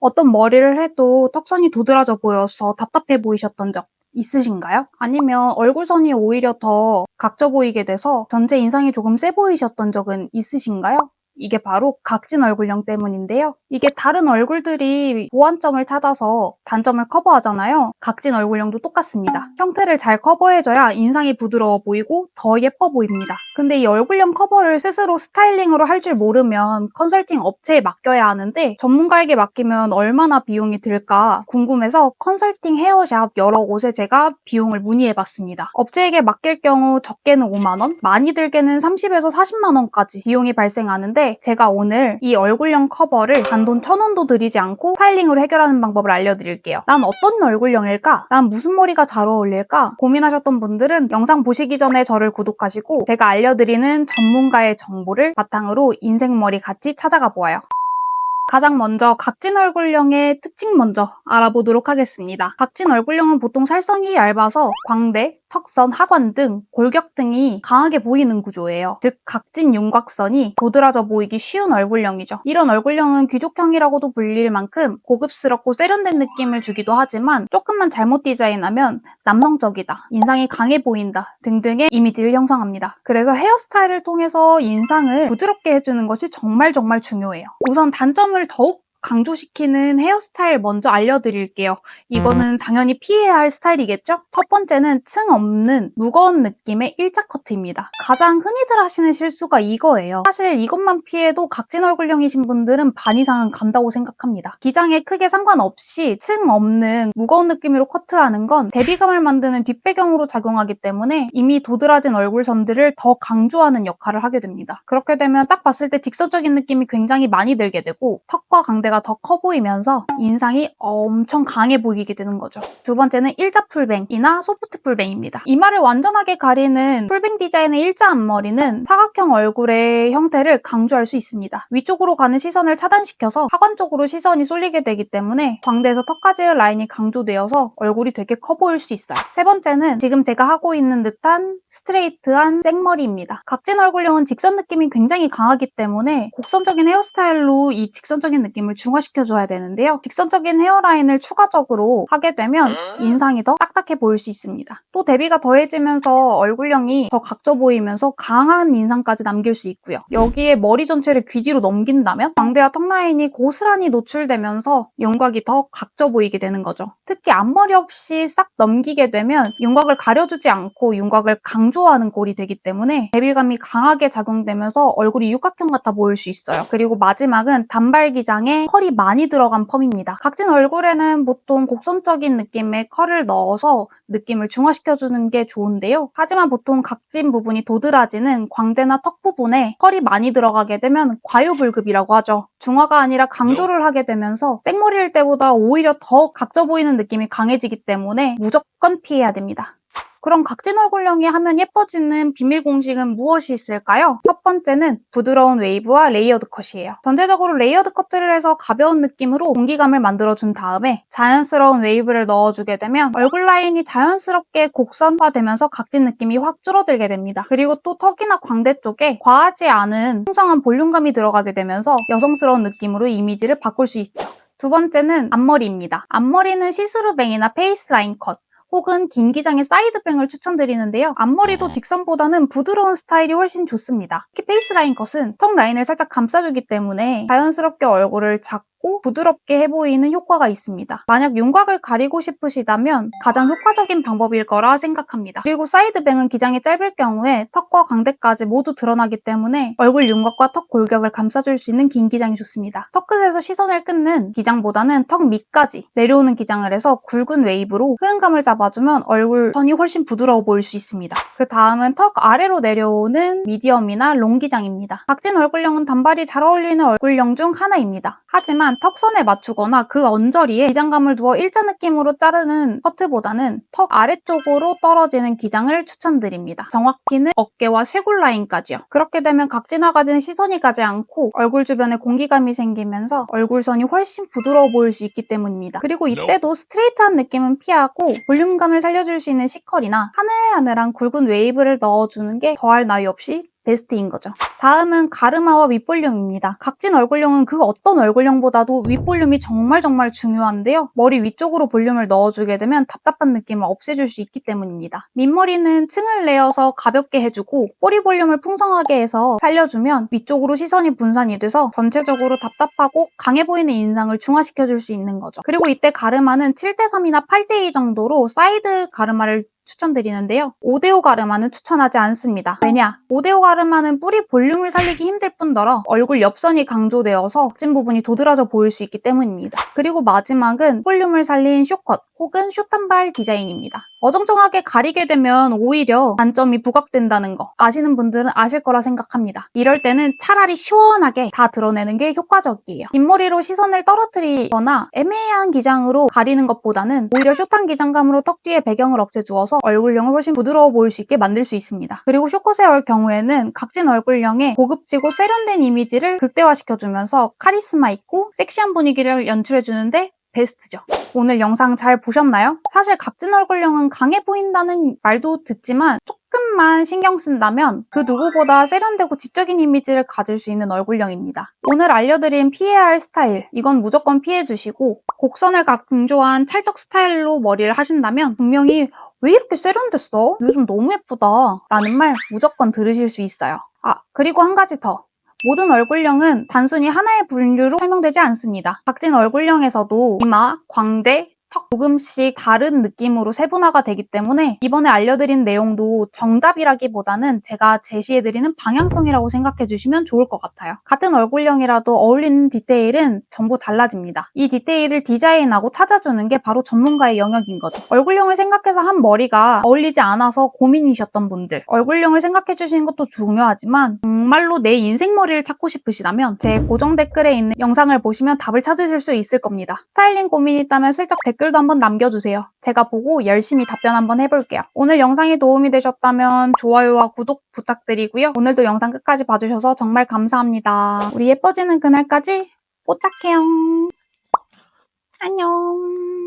어떤 머리를 해도 턱선이 도드라져 보여서 답답해 보이셨던 적 있으신가요? 아니면 얼굴선이 오히려 더 각져 보이게 돼서 전체 인상이 조금 세 보이셨던 적은 있으신가요? 이게 바로 각진 얼굴형 때문인데요. 이게 다른 얼굴들이 보완점을 찾아서 단점을 커버하잖아요. 각진 얼굴형도 똑같습니다. 형태를 잘 커버해줘야 인상이 부드러워 보이고 더 예뻐 보입니다. 근데 이 얼굴형 커버를 스스로 스타일링으로 할 줄 모르면 컨설팅 업체에 맡겨야 하는데 전문가에게 맡기면 얼마나 비용이 들까 궁금해서 컨설팅 헤어샵 여러 곳에 제가 비용을 문의해봤습니다. 업체에게 맡길 경우 적게는 5만원, 많이 들게는 30에서 40만원까지 비용이 발생하는데 제가 오늘 이 얼굴형 커버를 단돈 1000원도 들이지 않고 스타일링으로 해결하는 방법을 알려드릴게요. 난 어떤 얼굴형일까? 난 무슨 머리가 잘 어울릴까? 고민하셨던 분들은 영상 보시기 전에 저를 구독하시고 제가 알려드리는 전문가의 정보를 바탕으로 인생머리 같이 찾아가 보아요. 가장 먼저 각진 얼굴형의 특징 먼저 알아보도록 하겠습니다. 각진 얼굴형은 보통 살성이 얇아서 광대, 턱선, 하관 등 골격 등이 강하게 보이는 구조예요. 즉 각진 윤곽선이 도드라져 보이기 쉬운 얼굴형이죠. 이런 얼굴형은 귀족형이라고도 불릴 만큼 고급스럽고 세련된 느낌을 주기도 하지만 조금만 잘못 디자인하면 남성적이다, 인상이 강해 보인다 등등의 이미지를 형성합니다. 그래서 헤어스타일을 통해서 인상을 부드럽게 해주는 것이 정말 정말 중요해요. 우선 단점을 더욱 강조시키는 헤어스타일 먼저 알려드릴게요. 이거는 당연히 피해야 할 스타일이겠죠? 첫 번째는 층 없는 무거운 느낌의 일자 커트입니다. 가장 흔히들 하시는 실수가 이거예요. 사실 이것만 피해도 각진 얼굴형이신 분들은 반 이상은 간다고 생각합니다. 기장에 크게 상관없이 층 없는 무거운 느낌으로 커트하는 건 대비감을 만드는 뒷배경으로 작용하기 때문에 이미 도드라진 얼굴선들을 더 강조하는 역할을 하게 됩니다. 그렇게 되면 딱 봤을 때 직선적인 느낌이 굉장히 많이 들게 되고 턱과 강대가 더 커 보이면서 인상이 엄청 강해 보이게 되는 거죠. 두 번째는 일자 풀뱅이나 소프트 풀뱅입니다. 이마를 완전하게 가리는 풀뱅 디자인의 일자 앞머리는 사각형 얼굴의 형태를 강조할 수 있습니다. 위쪽으로 가는 시선을 차단시켜서 하관 쪽으로 시선이 쏠리게 되기 때문에 광대에서 턱까지의 라인이 강조되어서 얼굴이 되게 커 보일 수 있어요. 세 번째는 지금 제가 하고 있는 듯한 스트레이트한 생머리입니다. 각진 얼굴형은 직선 느낌이 굉장히 강하기 때문에 곡선적인 헤어스타일로 이 직선적인 느낌을 중화시켜줘야 되는데요. 직선적인 헤어라인을 추가적으로 하게 되면 인상이 더 딱딱해 보일 수 있습니다. 또 대비가 더해지면서 얼굴형이 더 각져 보이면서 강한 인상까지 남길 수 있고요. 여기에 머리 전체를 귀 뒤로 넘긴다면 광대와 턱 라인이 고스란히 노출되면서 윤곽이 더 각져 보이게 되는 거죠. 특히 앞머리 없이 싹 넘기게 되면 윤곽을 가려주지 않고 윤곽을 강조하는 꼴이 되기 때문에 대비감이 강하게 작용되면서 얼굴이 육각형 같아 보일 수 있어요. 그리고 마지막은 단발 기장에 컬이 많이 들어간 펌입니다. 각진 얼굴에는 보통 곡선적인 느낌의 컬을 넣어서 느낌을 중화시켜주는 게 좋은데요. 하지만 보통 각진 부분이 도드라지는 광대나 턱 부분에 컬이 많이 들어가게 되면 과유불급이라고 하죠. 중화가 아니라 강조를 하게 되면서 생머리일 때보다 오히려 더 각져 보이는 느낌이 강해지기 때문에 무조건 피해야 됩니다. 그럼 각진 얼굴형이 하면 예뻐지는 비밀 공식은 무엇이 있을까요? 첫 번째는 부드러운 웨이브와 레이어드 컷이에요. 전체적으로 레이어드 커트를 해서 가벼운 느낌으로 공기감을 만들어준 다음에 자연스러운 웨이브를 넣어주게 되면 얼굴 라인이 자연스럽게 곡선화되면서 각진 느낌이 확 줄어들게 됩니다. 그리고 또 턱이나 광대 쪽에 과하지 않은 풍성한 볼륨감이 들어가게 되면서 여성스러운 느낌으로 이미지를 바꿀 수 있죠. 두 번째는 앞머리입니다. 앞머리는 시스루뱅이나 페이스라인 컷, 혹은 긴 기장의 사이드뱅을 추천드리는데요. 앞머리도 직선보다는 부드러운 스타일이 훨씬 좋습니다. 특히 페이스라인 컷은 턱 라인을 살짝 감싸주기 때문에 자연스럽게 얼굴을 작고 부드럽게 해보이는 효과가 있습니다. 만약 윤곽을 가리고 싶으시다면 가장 효과적인 방법일 거라 생각합니다. 그리고 사이드뱅은 기장이 짧을 경우에 턱과 광대까지 모두 드러나기 때문에 얼굴 윤곽과 턱 골격을 감싸줄 수 있는 긴 기장이 좋습니다. 턱 끝에서 시선을 끊는 기장보다는 턱 밑까지 내려오는 기장을 해서 굵은 웨이브로 흐름감을 잡아주면 얼굴 선이 훨씬 부드러워 보일 수 있습니다. 그 다음은 턱 아래로 내려오는 미디엄이나 롱 기장입니다. 각진 얼굴형은 단발이 잘 어울리는 얼굴형 중 하나입니다. 하지만 턱선에 맞추거나 그 언저리에 기장감을 두어 일자 느낌으로 자르는 커트보다는 턱 아래쪽으로 떨어지는 기장을 추천드립니다. 정확히는 어깨와 쇄골 라인까지요. 그렇게 되면 각진화가 시선이 가지 않고 얼굴 주변에 공기감이 생기면서 얼굴선이 훨씬 부드러워 보일 수 있기 때문입니다. 그리고 이때도 스트레이트한 느낌은 피하고 볼륨감을 살려줄 수 있는 C컬이나 하늘하늘한 굵은 웨이브를 넣어주는 게 더할 나위 없이 베스트인 거죠. 다음은 가르마와 윗볼륨입니다. 각진 얼굴형은 그 어떤 얼굴형보다도 윗볼륨이 정말 정말 중요한데요. 머리 위쪽으로 볼륨을 넣어주게 되면 답답한 느낌을 없애줄 수 있기 때문입니다. 밑머리는 층을 내어서 가볍게 해주고 꼬리 볼륨을 풍성하게 해서 살려주면 위쪽으로 시선이 분산이 돼서 전체적으로 답답하고 강해 보이는 인상을 중화시켜줄 수 있는 거죠. 그리고 이때 가르마는 7대3이나 8대2 정도로 사이드 가르마를 추천드리는데요. 5대5 가르마는 추천하지 않습니다. 왜냐? 5대5 가르마는 뿌리 볼륨을 살리기 힘들 뿐더러 얼굴 옆선이 강조되어서 각진 부분이 도드라져 보일 수 있기 때문입니다. 그리고 마지막은 볼륨을 살린 쇼컷 혹은 숏한발 디자인입니다. 어정쩡하게 가리게 되면 오히려 단점이 부각된다는 거 아시는 분들은 아실 거라 생각합니다. 이럴 때는 차라리 시원하게 다 드러내는 게 효과적이에요. 뒷머리로 시선을 떨어뜨리거나 애매한 기장으로 가리는 것보다는 오히려 숏한 기장감으로 턱 뒤에 배경을 없애주어서 얼굴형을 훨씬 부드러워 보일 수 있게 만들 수 있습니다. 그리고 쇼컷의 경우에는 각진 얼굴형에 고급지고 세련된 이미지를 극대화시켜주면서 카리스마 있고 섹시한 분위기를 연출해주는데 베스트죠. 오늘 영상 잘 보셨나요? 사실 각진 얼굴형은 강해 보인다는 말도 듣지만 조금만 신경 쓴다면 그 누구보다 세련되고 지적인 이미지를 가질 수 있는 얼굴형입니다. 오늘 알려드린 피해야 할 스타일 이건 무조건 피해주시고 곡선을 강조한 찰떡 스타일로 머리를 하신다면 분명히 왜 이렇게 세련됐어? 요즘 너무 예쁘다 라는 말 무조건 들으실 수 있어요. 아 그리고 한 가지 더 모든 얼굴형은 단순히 하나의 분류로 설명되지 않습니다. 각진 얼굴형에서도 이마, 광대, 턱 조금씩 다른 느낌으로 세분화가 되기 때문에 이번에 알려드린 내용도 정답이라기보다는 제가 제시해드리는 방향성이라고 생각해 주시면 좋을 것 같아요. 같은 얼굴형이라도 어울리는 디테일은 전부 달라집니다. 이 디테일을 디자인하고 찾아주는 게 바로 전문가의 영역인 거죠. 얼굴형을 생각해서 한 머리가 어울리지 않아서 고민이셨던 분들 얼굴형을 생각해 주시는 것도 중요하지만 정말로 내 인생 머리를 찾고 싶으시다면 제 고정 댓글에 있는 영상을 보시면 답을 찾으실 수 있을 겁니다. 스타일링 고민이 있다면 슬쩍 댓글도 한번 남겨주세요. 제가 보고 열심히 답변 한번 해볼게요. 오늘 영상이 도움이 되셨다면 좋아요와 구독 부탁드리고요. 오늘도 영상 끝까지 봐주셔서 정말 감사합니다. 우리 예뻐지는 그날까지 뽀짝해요. 안녕.